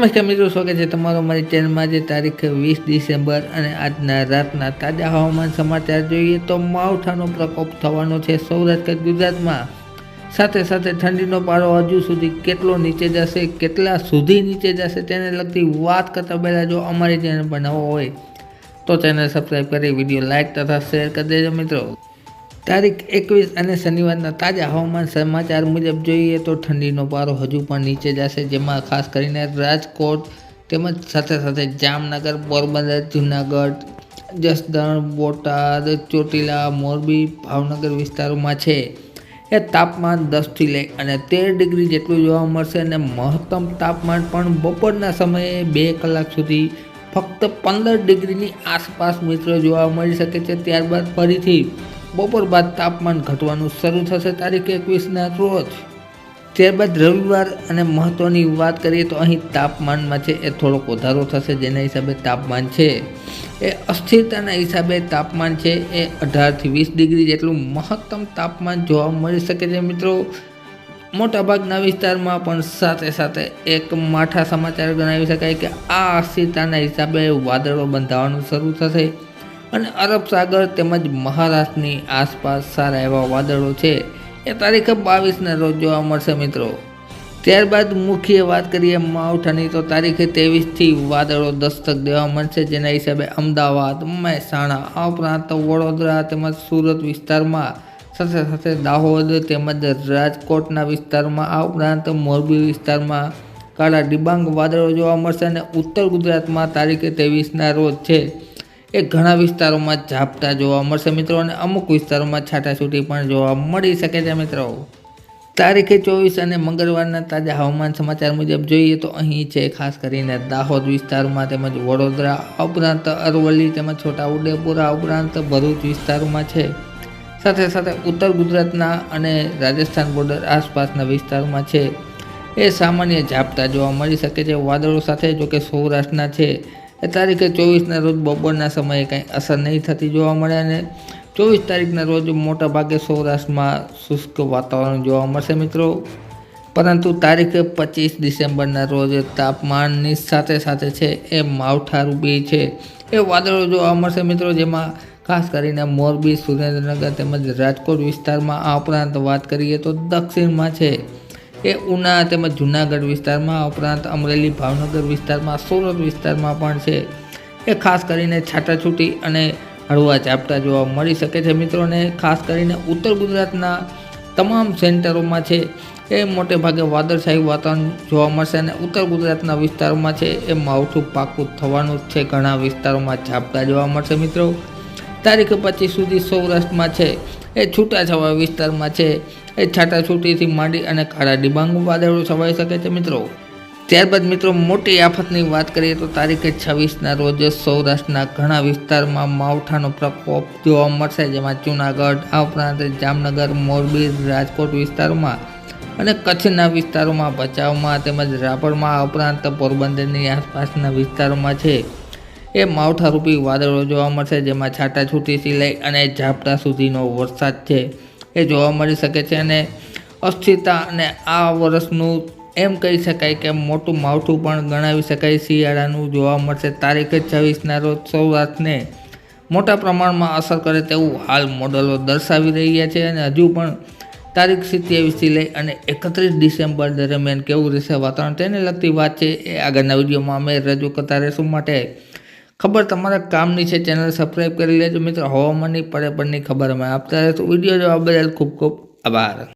નમસ્કાર મિત્રો, સ્વાગત છે તમારો મારી ચેનલમાં જે તારીખ વીસ ડિસેમ્બર અને આજના રાતના તાજા હવામાન સમાચાર જોઈએ તો માવઠાનો પ્રકોપ થવાનો છે સૌરાષ્ટ્ર, ગુજરાતમાં. સાથે સાથે ઠંડીનો પારો હજુ સુધી કેટલો નીચે જશે, કેટલા સુધી નીચે જશે તેને લગતી વાત કરતાં પહેલાં જો અમારી ચેનલ પર નવો હોય તો ચેનલ સબસ્ક્રાઈબ કરી વીડિયો લાઇક તથા શેર કરી દેજો મિત્રો. તારીખ એકવીસ અને શનિવારના તાજા હવામાન સમાચાર મુજબ જોઈએ તો ઠંડીનો પારો હજુ પણ નીચે જશે, જેમાં ખાસ કરીને રાજકોટ તેમજ સાથે સાથે જામનગર, પોરબંદર, જુનાગઢ, જસદણ, બોટાદ, ચોટીલા, મોરબી, ભાવનગર વિસ્તારોમાં છે. એ તાપમાન દસથી લઈ અને તેર ડિગ્રી જેટલું જોવા મળશે અને મહત્તમ તાપમાન પણ બપોરના સમયે બે કલાક સુધી ફક્ત પંદર ડિગ્રીની આસપાસ મિત્રો જોવા મળી શકે છે. ત્યારબાદ ફરીથી બપોર બાદ તાપમાન ઘટવાનું શરૂ થશે તારીખ એકવીસના રોજ. ત્યારબાદ રવિવાર અને મહત્ત્વની વાત કરીએ તો અહીં તાપમાનમાં છે એ થોડોક વધારો થશે જેના હિસાબે તાપમાન છે. એ અસ્થિરતાના હિસાબે તાપમાન છે એ અઢારથી વીસ ડિગ્રી જેટલું મહત્તમ તાપમાન જોવા મળી શકે છે મિત્રો. મોટાભાગના વિસ્તારમાં પણ સાથે સાથે એક માઠા સમાચાર ગણાવી શકાય કે આ અસ્થિરતાના હિસાબે વાદળો બંધાવાનું શરૂ થશે. અને અરબ સાગર તેમજ મહારાષ્ટ્રની આસપાસ સારા એવા વાદળો છે. એ તારીખ બાવીસના રોજ જોવા મળશે મિત્રો. ત્યારબાદ મુખ્ય વાત કરીએ માવઠાની, તો તારીખે ત્રેવીસથી વાદળો દસ્તક દેવા મળશે. જેના હિસાબે અમદાવાદ, મહેસાણા, આ ઉપરાંત વડોદરા તેમજ સુરત વિસ્તારમાં સાથે સાથે દાહોદ તેમજ રાજકોટના વિસ્તારમાં, આ ઉપરાંત મોરબી વિસ્તારમાં કાળા ડિબાંગ વાદળો જોવા મળશે અને ઉત્તર ગુજરાતમાં તારીખે ત્રેવીસના રોજ છે. એ ઘણા વિસ્તારોમાં ઝાપટા જોવા મળશે મિત્રો, અને અમુક વિસ્તારોમાં છાટાછૂટી પણ જોવા મળી શકે છે મિત્રો. તારીખે ચોવીસ અને મંગળવારના તાજા હવામાન સમાચાર મુજબ જોઈએ તો અહીં છે, ખાસ કરીને દાહોદ વિસ્તારમાં તેમજ વડોદરા ઉપરાંત અરવલ્લી તેમજ છોટાઉદેપુરા ઉપરાંત ભરૂચ વિસ્તારોમાં છે. સાથે સાથે ઉત્તર ગુજરાતના અને રાજસ્થાન બોર્ડર આસપાસના વિસ્તારોમાં છે. એ સામાન્ય ઝાપટા જોવા મળી શકે છે. વાદળો સાથે, જોકે સૌરાષ્ટ્રના છે. તારીખે ચોવીસના રોજ બપોરના સમયે કંઈ અસર નહીં થતી જોવા મળે અને ચોવીસ તારીખના રોજ મોટાભાગે સૌરાષ્ટ્રમાં શુષ્ક વાતાવરણ જોવા મળશે મિત્રો. પરંતુ તારીખે પચીસ ડિસેમ્બરના રોજ તાપમાનની સાથે સાથે છે એ માવઠારૂપી છે. એ વાદળો જોવા મળશે મિત્રો, જેમાં ખાસ કરીને મોરબી, સુરેન્દ્રનગર તેમજ રાજકોટ વિસ્તારમાં આ ઉપરાંત વાત કરીએ તો દક્ષિણમાં છે. એ ઉના તેમજ જુનાગઢ વિસ્તારમાં ઉપરાંત અમરેલી ભાવનગર વિસ્તારમાં સુરત વિસ્તારમાં પણ છે. એ ખાસ કરીને છાટાછૂટી અને હળવા ઝાપટા જોવા મળી શકે છે. મિત્રોને ખાસ કરીને ઉત્તર ગુજરાતના તમામ સેન્ટરોમાં છે. એ મોટે ભાગે વાદળછાયું વાતાવરણ જોવા મળશે અને ઉત્તર ગુજરાતના વિસ્તારોમાં છે. એ માવઠું પાકું થવાનું જ છે. ઘણા વિસ્તારોમાં ઝાપટા જોવા મળશે. મિત્રો, તારીખ પચીસ સુધી સૌરાષ્ટ્રમાં છે. એ છૂટાછવાયા વિસ્તારમાં છે. એ છાટાછૂટીથી માંડી અને કાળા ડિબાંગ વાદળો છવાઈ શકે છે મિત્રો. ત્યારબાદ મિત્રો, મોટી આફતની વાત કરીએ તો તારીખે છવ્વીસના રોજ સૌરાષ્ટ્રના ઘણા વિસ્તારમાં માવઠાનો પ્રકોપ જોવા મળશે, જેમાં જૂનાગઢ, આ ઉપરાંત જામનગર, મોરબી, રાજકોટ વિસ્તારોમાં અને કચ્છના વિસ્તારોમાં ભચાઉમાં તેમજ રાપરમાં, આ ઉપરાંત પોરબંદરની આસપાસના વિસ્તારોમાં છે. એ માવઠારૂપી વાદળો જોવા મળશે, જેમાં છાટાછૂટીથી લઈ અને ઝાપટા સુધીનો વરસાદ છે. એ જોવા મળી શકે છે અને અસ્થિરતા અને આ વર્ષનું એમ કહી શકાય કે મોટું માવઠું પણ ગણાવી શકાય. શિયાળાનું જોવા મળશે. તારીખ છવ્વીસના રોજ સૌરાષ્ટ્રને મોટા પ્રમાણમાં અસર કરે તેવું હાલ મોડલો દર્શાવી રહ્યા છે અને હજુ પણ તારીખ સિત્યાવીસથી લઈ અને એકત્રીસ ડિસેમ્બર દરમિયાન કેવું રહેશે વાતાવરણ તેને લગતી વાત છે. એ આગળના વિડીયોમાં અમે રજૂ કરતા રહેશું. માટે ખબર તમારા કામની છે ચેનલ સબસ્ક્રાઈબ કરી લેજો. મિત્રો, હવામાનની પડે પરની ખબર અમે આપતા રહેશું. વીડિયો જોવા બદલ ખૂબ ખૂબ આભાર.